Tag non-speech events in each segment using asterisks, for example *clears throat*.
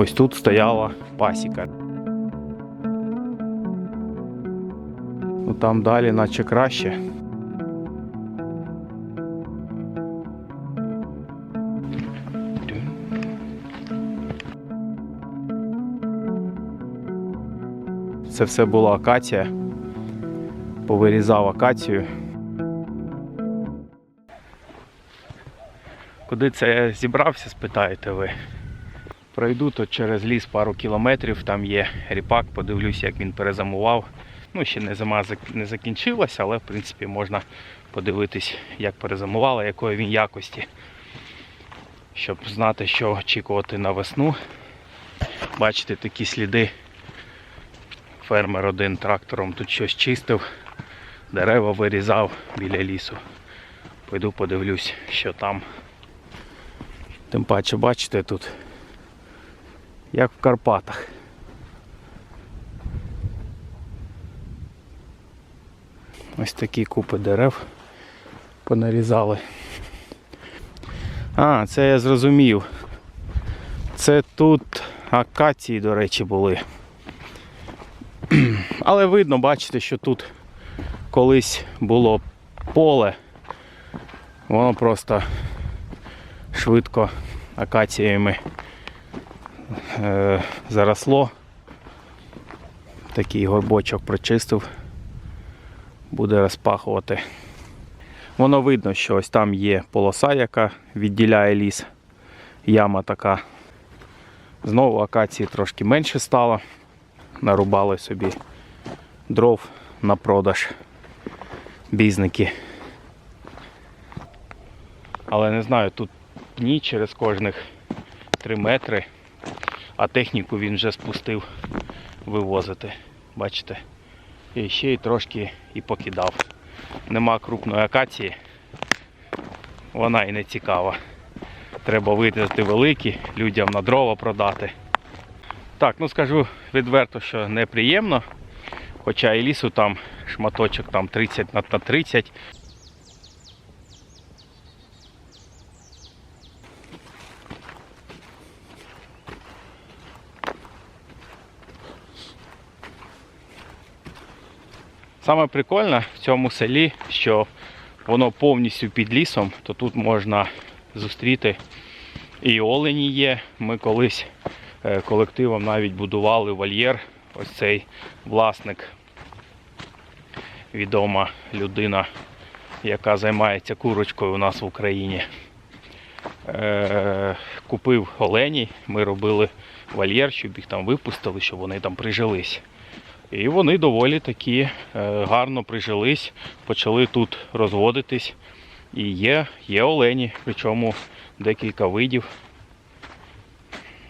Ось тут стояла пасіка. Ну там далі, наче краще. Це все була акація. Повирізав акацію. Куди це я зібрався, спитаєте ви? Пройду тут через ліс пару кілометрів, там є ріпак, подивлюся, як він перезимував. Ну, ще не зима не закінчилася, але в принципі можна подивитись, як перезимувала, якої він якості. Щоб знати, що очікувати на весну. Бачите, такі сліди. Фермер один трактором тут щось чистив, дерева вирізав біля лісу. Пойду подивлюсь, що там. Тим паче, бачите, тут як в Карпатах. Ось такі купи дерев понарізали. А, це я зрозумів. Це тут акації, до речі, були. *clears throat* Але видно, бачите, що тут колись було поле. Воно просто швидко акаціями е, заросло. Такий горбочок прочистив, буде розпахувати. Воно видно, що ось там є полоса, яка відділяє ліс. Яма така. Знову акації трошки менше стало. Нарубали собі дров на продаж бізники. Але не знаю, тут пні через кожних 3 метри, а техніку він вже спустив вивозити. Бачите? І ще й трошки і покидав. Нема крупної акації, вона і не цікава. Треба витратити великі, людям на дрова продати. Так, ну скажу відверто, що неприємно. Хоча і лісу там шматочок там 30 на 30. Саме прикольне в цьому селі, що воно повністю під лісом, то тут можна зустріти і олені є. Ми колись е, колективом навіть будували вольєр. Ось цей власник, відома людина, яка займається курочкою у нас в Україні. Е, Купив оленій, ми робили вольєр, щоб їх там випустили, щоб вони там прижились. І вони доволі такі е, гарно прижились, почали тут розводитись. І є, є олені, причому декілька видів.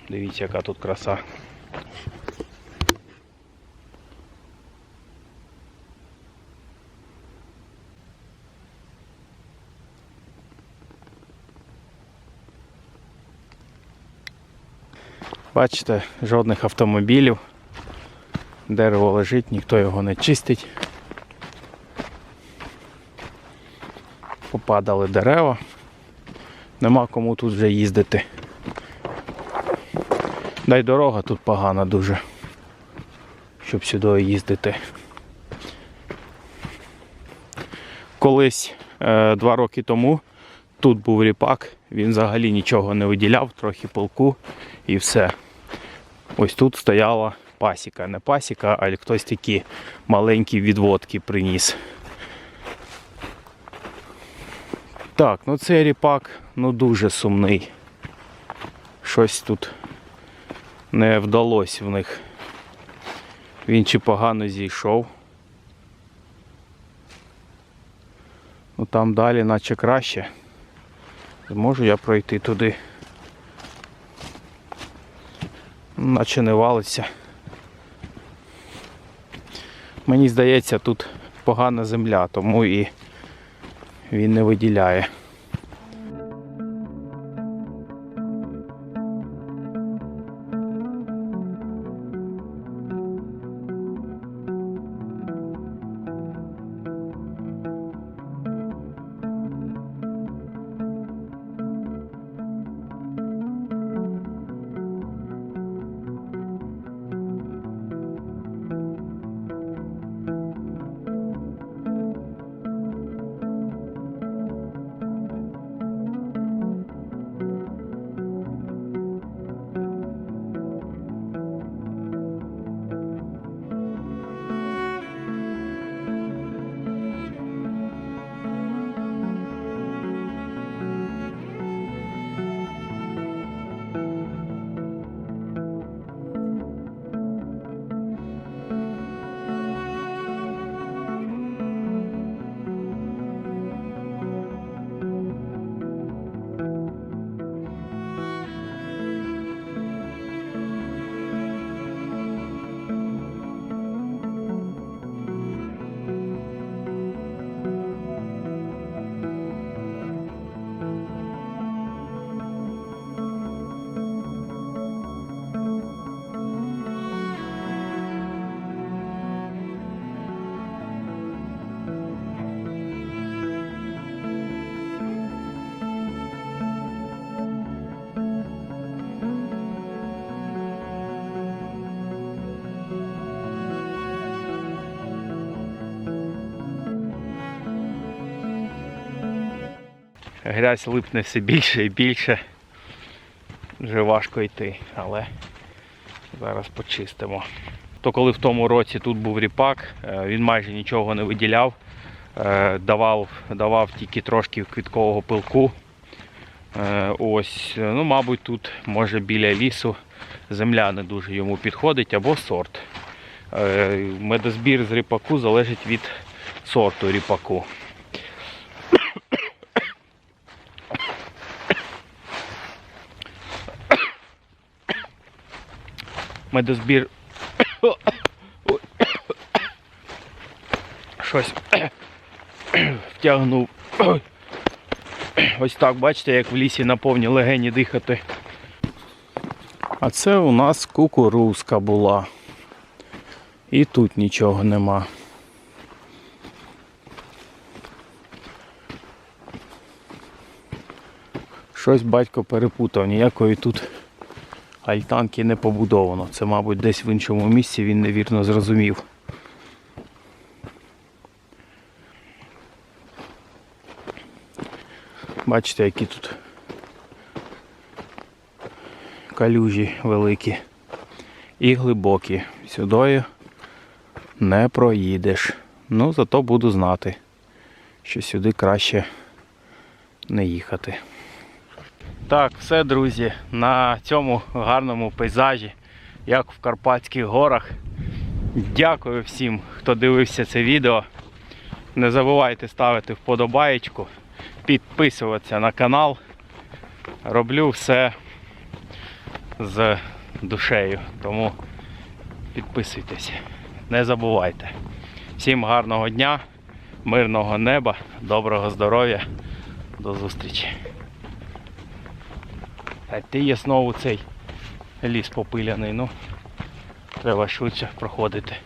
Дивіться, яка тут краса. Бачите, жодних автомобілів. Дерево лежить, ніхто його не чистить. Попадали дерева. Нема кому тут вже їздити. Дай дорога тут погана дуже, щоб сюди їздити. Колись е, два роки тому тут був ріпак, він взагалі нічого не виділяв, трохи полку і все. Ось тут стояла пасіка. Не пасіка, а хтось такі маленькі відводки приніс. Так, ну цей ріпак ну дуже сумний. Щось тут не вдалося в них. Він чи погано зійшов. Ну там далі наче краще. Зможу я пройти туди. Наче не валиться. Мені здається, тут погана земля, тому і він не виділяє. Грязь липне все більше і більше. Вже важко йти, але зараз почистимо. То коли в тому році тут був ріпак, е, він майже нічого не виділяв, е, давав, давав тільки трошки квіткового пилку. Е, Ось, ну, мабуть, тут може біля лісу земля не дуже йому підходить або сорт. Медозбір з ріпаку залежить від сорту ріпаку. Медозбір. Щось втягнув. Ось так, бачите, як в лісі на повні легені дихати. А це у нас кукурузка була. І тут нічого нема. Щось батько перепутав, ніякої тут альтанки не побудовано. Це, мабуть, десь в іншому місці він невірно зрозумів. Бачите, які тут калюжі великі і глибокі. Сюди не проїдеш. Ну, зато буду знати, що сюди краще не їхати. Так, все, друзі, на цьому гарному пейзажі, як в Карпатських горах. Дякую всім, хто дивився це відео. Не забувайте ставити вподобаєчку, підписуватися на канал. Роблю все з душею, тому підписуйтесь, не забувайте. Всім гарного дня, мирного неба, доброго здоров'я, до зустрічі. А ти є знову цей ліс попиляний, ну треба швидше проходити.